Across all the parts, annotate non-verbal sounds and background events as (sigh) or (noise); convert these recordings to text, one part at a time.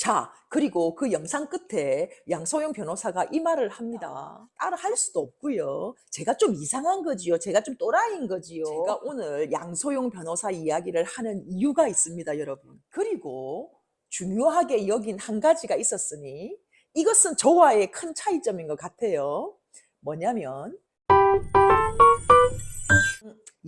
자, 그리고 그 영상 끝에 양소영 변호사가 이 말을 합니다. 따라 할 수도 없고요. 제가 좀 이상한 거지요. 제가 좀 또라이인 거지요. 제가 오늘 양소영 변호사 이야기를 하는 이유가 있습니다, 여러분. 그리고 중요하게 여긴 한 가지가 있었으니 이것은 저와의 큰 차이점인 것 같아요. 뭐냐면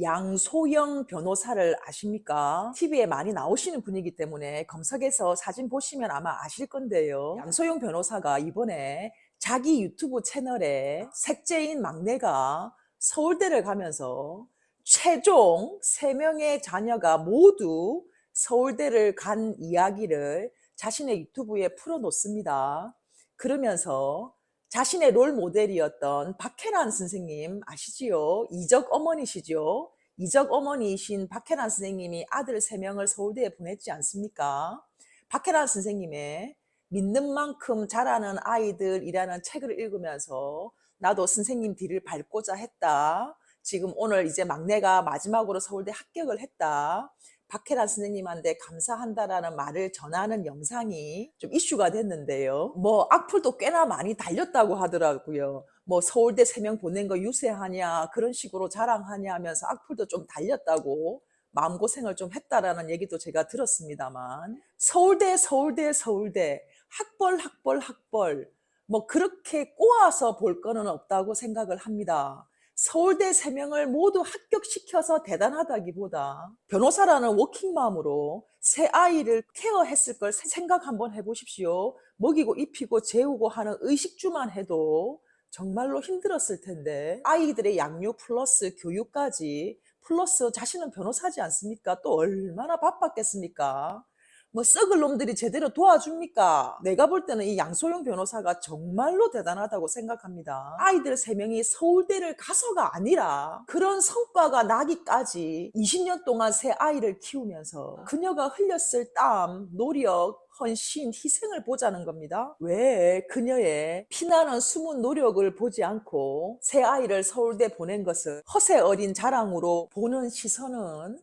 양소영 변호사를 아십니까? TV에 많이 나오시는 분이기 때문에 검색해서 사진 보시면 아마 아실 건데요. 양소영 변호사가 이번에 자기 유튜브 채널에 색째인 막내가 서울대를 가면서 최종 세명의 자녀가 모두 서울대를 간 이야기를 자신의 유튜브에 풀어놓습니다. 그러면서 자신의 롤 모델이었던 박혜란 선생님 아시지요? 이적 어머니시죠? 이적 어머니이신 박혜란 선생님이 아들 세명을 서울대에 보냈지 않습니까? 박혜란 선생님의 믿는 만큼 자라는 아이들이라는 책을 읽으면서 나도 선생님 뒤를 밟고자 했다. 지금 오늘 이제 막내가 마지막으로 서울대 합격을 했다. 박혜란 선생님한테 감사한다라는 말을 전하는 영상이 좀 이슈가 됐는데요. 뭐 악플도 꽤나 많이 달렸다고 하더라고요. 뭐 서울대 세 명 보낸 거 유세하냐 그런 식으로 자랑하냐 하면서 악플도 좀 달렸다고 마음고생을 좀 했다라는 얘기도 제가 들었습니다만 서울대 서울대 서울대 학벌 학벌 학벌 뭐 그렇게 꼬아서 볼 거는 없다고 생각을 합니다. 서울대 세명을 모두 합격시켜서 대단하다기보다 변호사라는 워킹맘으로 새 아이를 케어했을 걸 생각 한번 해보십시오. 먹이고 입히고 재우고 하는 의식주만 해도 정말로 힘들었을 텐데 아이들의 양육 플러스 교육까지 플러스 자신은 변호사지 않습니까? 또 얼마나 바빴겠습니까? 뭐 썩을 놈들이 제대로 도와줍니까? 내가 볼 때는 이 양소영 변호사가 정말로 대단하다고 생각합니다. 아이들 세명이 서울대를 가서가 아니라 그런 성과가 나기까지 20년 동안 새 아이를 키우면서 그녀가 흘렸을 땀, 노력, 헌신, 희생을 보자는 겁니다. 왜 그녀의 피나는 숨은 노력을 보지 않고 새 아이를 서울대 보낸 것을 허세 어린 자랑으로 보는 시선은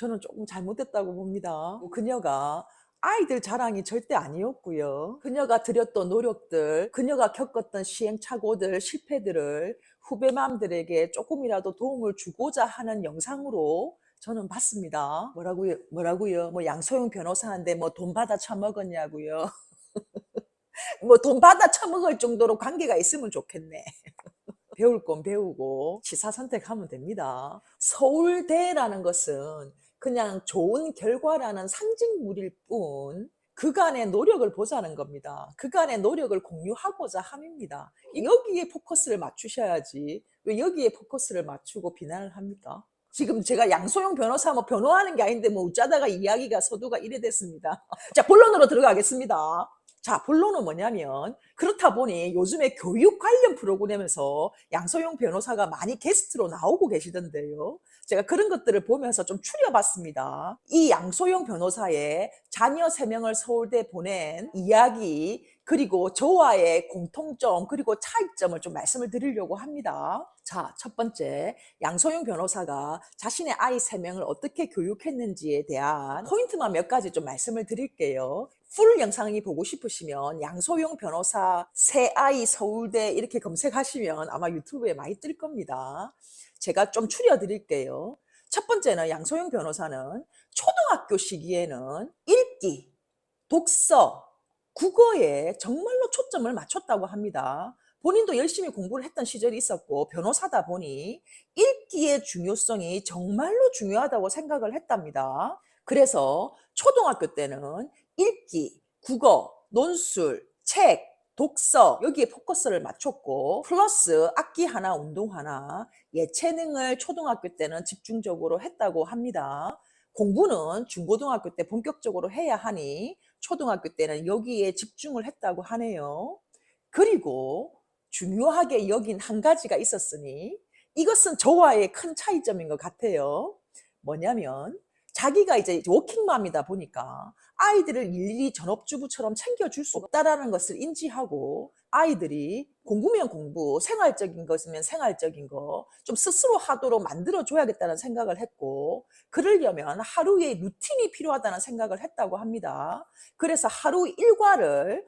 저는 조금 잘못됐다고 봅니다. 그녀가 아이들 자랑이 절대 아니었고요. 그녀가 들였던 노력들, 그녀가 겪었던 시행착오들, 실패들을 후배맘들에게 조금이라도 도움을 주고자 하는 영상으로 저는 봤습니다. 뭐라고요? 뭐라고요? 뭐 양소영 변호사한테 뭐 돈 받아 처먹었냐고요? (laughs) 뭐 돈 받아 처먹을 정도로 관계가 있으면 좋겠네. (laughs) 배울 건 배우고 시사 선택하면 됩니다. 서울대라는 것은 그냥 좋은 결과라는 상징물일 뿐 그간의 노력을 보자는 겁니다. 그간의 노력을 공유하고자 함입니다. 여기에 포커스를 맞추셔야지 왜 여기에 포커스를 맞추고 비난을 합니까? 지금 제가 양소영 변호사 뭐 변호하는 게 아닌데 뭐 어쩌다가 이야기가 서두가 이래 됐습니다. (laughs) 자 본론으로 들어가겠습니다. 자, 본론은 뭐냐면 그렇다 보니 요즘에 교육 관련 프로그램에서 양소영 변호사가 많이 게스트로 나오고 계시던데요. 제가 그런 것들을 보면서 좀 추려봤습니다. 이 양소영 변호사의 자녀 세명을 서울대 보낸 이야기 그리고 저와의 공통점 그리고 차이점을 좀 말씀을 드리려고 합니다. 자, 첫 번째 양소영 변호사가 자신의 아이 세명을 어떻게 교육했는지에 대한 포인트만 몇 가지 좀 말씀을 드릴게요. 풀 영상이 보고 싶으시면 양소영 변호사 새 아이 서울대 이렇게 검색하시면 아마 유튜브에 많이 뜰 겁니다. 제가 좀 추려 드릴게요. 첫 번째는 양소영 변호사는 초등학교 시기에는 읽기, 독서, 국어에 정말로 초점을 맞췄다고 합니다. 본인도 열심히 공부를 했던 시절이 있었고 변호사다 보니 읽기의 중요성이 정말로 중요하다고 생각을 했답니다. 그래서 초등학교 때는 읽기, 국어, 논술, 책, 독서 여기에 포커스를 맞췄고 플러스 악기 하나, 운동 하나, 예체능을 초등학교 때는 집중적으로 했다고 합니다. 공부는 중고등학교 때 본격적으로 해야 하니 초등학교 때는 여기에 집중을 했다고 하네요. 그리고 중요하게 여긴 한 가지가 있었으니 이것은 저와의 큰 차이점인 것 같아요. 뭐냐면 자기가 이제 워킹맘이다 보니까 아이들을 일일이 전업주부처럼 챙겨줄 수 없다라는 것을 인지하고 아이들이 공부면 공부, 생활적인 것이면 생활적인 거 좀 스스로 하도록 만들어줘야겠다는 생각을 했고 그러려면 하루의 루틴이 필요하다는 생각을 했다고 합니다. 그래서 하루 일과를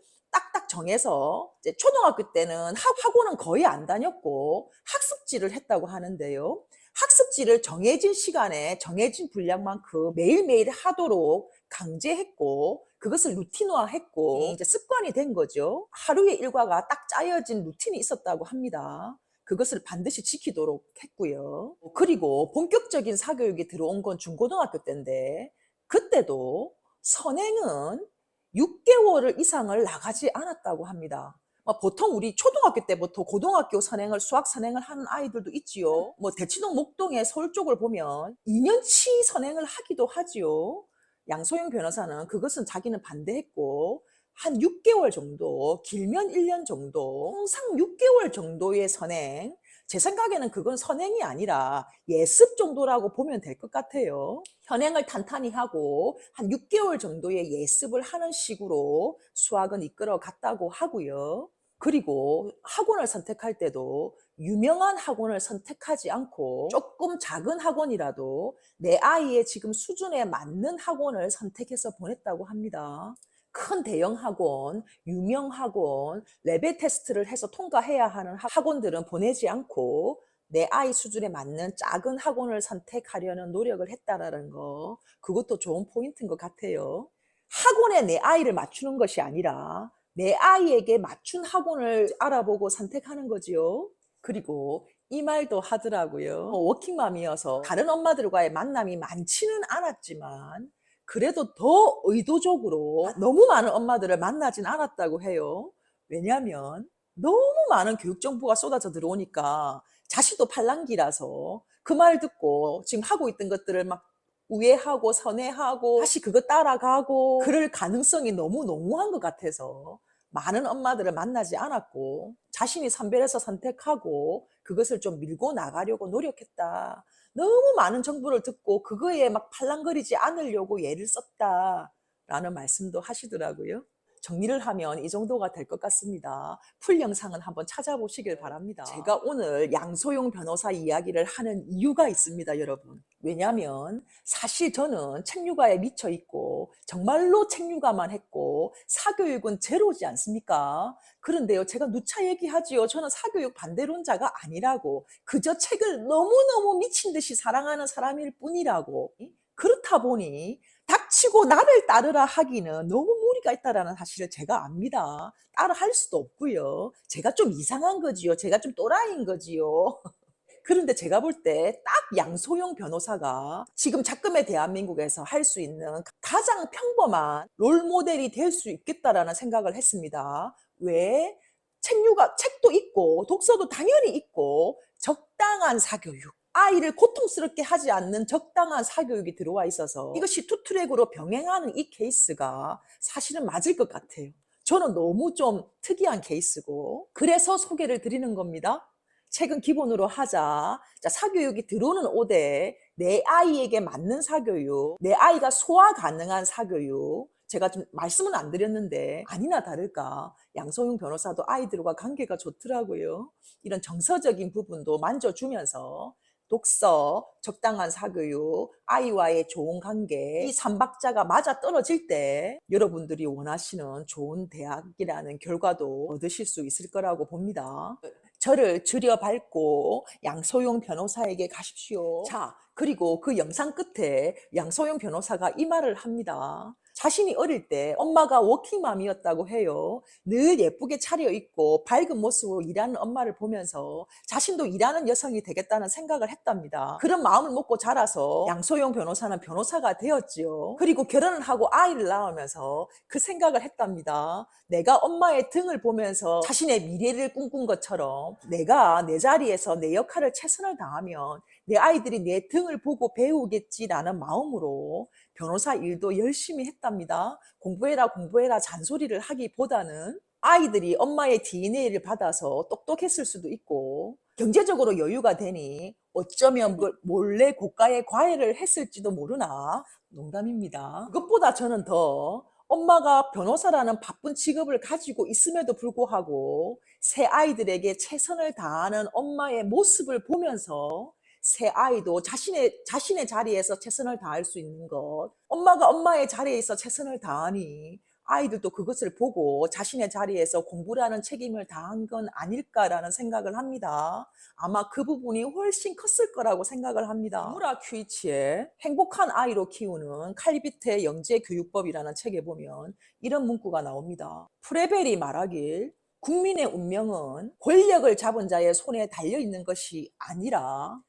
정해서 초등학교 때는 학- 학원은 거의 안 다녔고 학습지를 했다고 하는데요. 학습지를 정해진 시간에 정해진 분량만큼 매일매일 하도록 강제했고 그것을 루틴화했고 이제 습관이 된 거죠. 하루의 일과가 딱 짜여진 루틴이 있었다고 합니다. 그것을 반드시 지키도록 했고요. 그리고 본격적인 사교육이 들어온 건 중고등학교 때인데 그때도 선행은 6개월 이상을 나가지 않았다고 합니다. 뭐 보통 우리 초등학교 때부터 고등학교 선행을 수학 선행을 하는 아이들도 있지요. 뭐 대치동 목동의 서울 쪽을 보면 2년치 선행을 하기도 하지요. 양소영 변호사는 그것은 자기는 반대했고 한 6개월 정도, 길면 1년 정도, 항상 6개월 정도의 선행. 제 생각에는 그건 선행이 아니라 예습 정도라고 보면 될 것 같아요. 현행을 탄탄히 하고 한 6개월 정도의 예습을 하는 식으로 수학은 이끌어 갔다고 하고요. 그리고 학원을 선택할 때도 유명한 학원을 선택하지 않고 조금 작은 학원이라도 내 아이의 지금 수준에 맞는 학원을 선택해서 보냈다고 합니다. 큰 대형 학원, 유명 학원, 레벨 테스트를 해서 통과해야 하는 학- 학원들은 보내지 않고 내 아이 수준에 맞는 작은 학원을 선택하려는 노력을 했다라는 거, 그것도 좋은 포인트인 것 같아요. 학원에 내 아이를 맞추는 것이 아니라 내 아이에게 맞춘 학원을 알아보고 선택하는 거지요. 그리고 이 말도 하더라고요. 어, 워킹맘이어서 다른 엄마들과의 만남이 많지는 않았지만 그래도 더 의도적으로 너무 많은 엄마들을 만나진 않았다고 해요. 왜냐하면 너무 많은 교육 정보가 쏟아져 들어오니까 자식도 팔랑귀라서 그 말 듣고 지금 하고 있던 것들을 막 우회하고 선회하고 다시 그거 따라가고 그럴 가능성이 너무 너무한 것 같아서 많은 엄마들을 만나지 않았고 자신이 선별해서 선택하고 그것을 좀 밀고 나가려고 노력했다. 너무 많은 정보를 듣고 그거에 막 팔랑거리지 않으려고 예를 썼다라는 말씀도 하시더라고요. 정리를 하면 이 정도가 될 것 같습니다. 풀 영상은 한번 찾아보시길 바랍니다. 제가 오늘 양소용 변호사 이야기를 하는 이유가 있습니다, 여러분. 왜냐하면 사실 저는 책육아에 미쳐 있고 정말로 책육아만 했고 사교육은 제로지 않습니까? 그런데요, 제가 누차 얘기하지요. 저는 사교육 반대론자가 아니라고 그저 책을 너무너무 미친 듯이 사랑하는 사람일 뿐이라고. 그렇다 보니 닥치고 나를 따르라 하기는 너무 무리가 있다라는 사실을 제가 압니다. 따라 할 수도 없고요. 제가 좀 이상한 거지요. 제가 좀 또라이인 거지요. (laughs) 그런데 제가 볼 때 딱 양소영 변호사가 지금 작금의 대한민국에서 할 수 있는 가장 평범한 롤 모델이 될 수 있겠다라는 생각을 했습니다. 왜? 책류가 책도 있고 독서도 당연히 있고 적당한 사교육. 아이를 고통스럽게 하지 않는 적당한 사교육이 들어와 있어서 이것이 투트랙으로 병행하는 이 케이스가 사실은 맞을 것 같아요. 저는 너무 좀 특이한 케이스고 그래서 소개를 드리는 겁니다. 책은 기본으로 하자. 자, 사교육이 들어오는 오대 내 아이에게 맞는 사교육, 내 아이가 소화 가능한 사교육. 제가 좀 말씀은 안 드렸는데 아니나 다를까 양소영 변호사도 아이들과 관계가 좋더라고요. 이런 정서적인 부분도 만져주면서 독서, 적당한 사교육, 아이와의 좋은 관계, 이 삼박자가 맞아 떨어질 때 여러분들이 원하시는 좋은 대학이라는 결과도 얻으실 수 있을 거라고 봅니다. 저를 들여밟고 양소영 변호사에게 가십시오. 자, 그리고 그 영상 끝에 양소영 변호사가 이 말을 합니다. 자신이 어릴 때 엄마가 워킹맘이었다고 해요. 늘 예쁘게 차려입고 밝은 모습으로 일하는 엄마를 보면서 자신도 일하는 여성이 되겠다는 생각을 했답니다. 그런 마음을 먹고 자라서 양소영 변호사는 변호사가 되었지요. 그리고 결혼을 하고 아이를 낳으면서 그 생각을 했답니다. 내가 엄마의 등을 보면서 자신의 미래를 꿈꾼 것처럼 내가 내 자리에서 내 역할을 최선을 다하면 내 아이들이 내 등을 보고 배우겠지라는 마음으로 변호사 일도 열심히 했답니다. 공부해라 공부해라 잔소리를 하기보다는 아이들이 엄마의 DNA를 받아서 똑똑했을 수도 있고 경제적으로 여유가 되니 어쩌면 몰래 고가의 과외를 했을지도 모르나 농담입니다. 그것보다 저는 더 엄마가 변호사라는 바쁜 직업을 가지고 있음에도 불구하고 새 아이들에게 최선을 다하는 엄마의 모습을 보면서 새 아이도 자신의 자신의 자리에서 최선을 다할 수 있는 것, 엄마가 엄마의 자리에서 최선을 다하니 아이들도 그것을 보고 자신의 자리에서 공부라는 책임을 다한 건 아닐까라는 생각을 합니다. 아마 그 부분이 훨씬 컸을 거라고 생각을 합니다. 무라 큐이치의 행복한 아이로 키우는 칼비트의 영재 교육법이라는 책에 보면 이런 문구가 나옵니다. 프레벨이 말하길 국민의 운명은 권력을 잡은 자의 손에 달려 있는 것이 아니라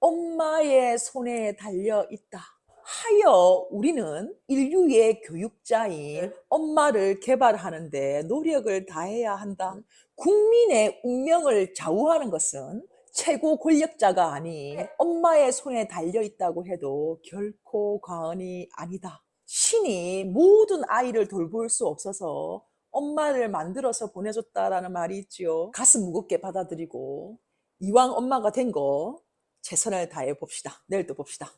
엄마의 손에 달려 있다. 하여 우리는 인류의 교육자인 엄마를 개발하는데 노력을 다해야 한다. 국민의 운명을 좌우하는 것은 최고 권력자가 아닌 엄마의 손에 달려 있다고 해도 결코 과언이 아니다. 신이 모든 아이를 돌볼 수 없어서 엄마를 만들어서 보내줬다라는 말이 있지요. 가슴 무겁게 받아들이고 이왕 엄마가 된 거 최선을 다해 봅시다. 내일 또 봅시다.